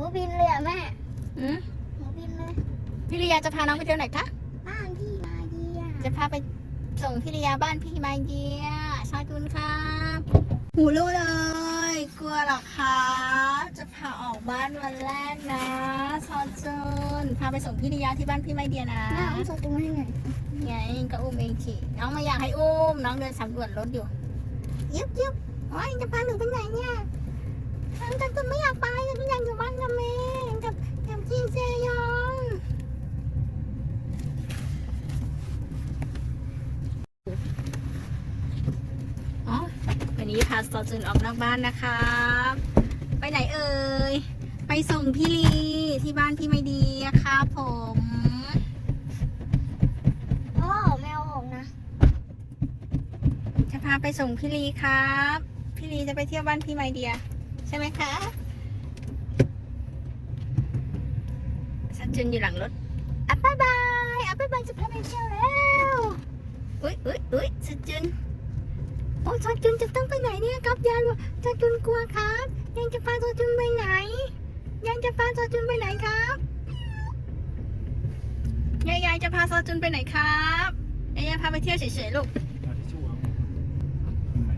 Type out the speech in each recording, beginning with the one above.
หมูบินเลยอะแม่อืมหมูบินเลยพี่ลียาจะพาน้องไปเที่ยวไหนคะบ้านพี่มาเดียจะพาไปส่งพี่ลียาบ้านพี่มาเยียชาตุนครับหูรู้เลย กลัวเหรอคะจะพาออกบ้านวันแรกนะชาตุนพาไปส่งพี่ลียาที่บ้านพี่มาเดียนะแม่เอาสตูให้หน่อยไงก็อุ้มเองขี่น้องไม่อยากให้อุ้ม น้องเดินสำรวจรถอยู่ยิบยิบโอ้ยจะพาหนูไปไหนเนี่ยฉันจะไม่อยากไปฉันอยากอยู่บ้านกับแม่กับกับจีเซยอง อ๋อวันนี้พาสตอจุนออกนอกบ้านนะครับ ไปไหนเอ่ย ไปส่งพี่ลีที่บ้านพี่ไม่ดีอะครับผมพ่อแมวออกนะ จะพาไปส่งพี่ลีครับ พี่ลีจะไปเที่ยวบ้านพี่ไมเดีย ใช่ไหมคะสันจุนอยู่หลังรถอะบายบายอะบายบายจะพาไปเที่ยวแล้วอุ้ยอุ้ยอุ้ยสันจุน โอ้สันจุนจะต้องไปไหนเนี่ยครับยายสันจุนกลัวครับยังจะพาสันจุนไปไหน ยังจะพาสันจุนไปไหนครับยายยายจะพาสันจุนไปไหนครับยายยายพาไปเที่ยวเฉยๆลูกเอาทิชชู่เอาข้างใน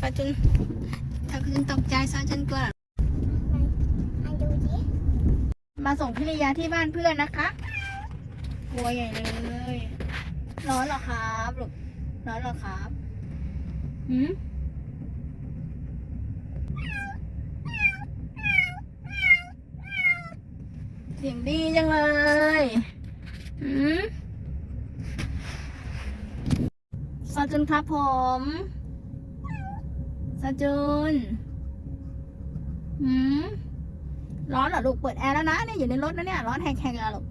ซจุนถ้าคุณตกใจซาจุนกลัวมาส่งพิริยาที่บ้านเพื่อนนะคะกลัวใหญ่เลย ร้อนเหรอครับลูกร้อนเหรอครับหืมเสียงดีจังเลยหืมซาจุนครับผมซาจุนหืมร้อนเหรอลูกเปิดแอร์แล้วนะเนี่ยอยู่ในรถนะเนี่ยร้อนแหกๆเลยเหรอลูก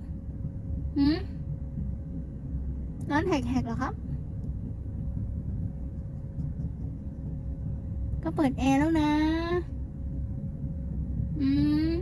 หืม ร้อนแหกๆเหรอครับ ก็เปิดแอร์แล้วนะ อืม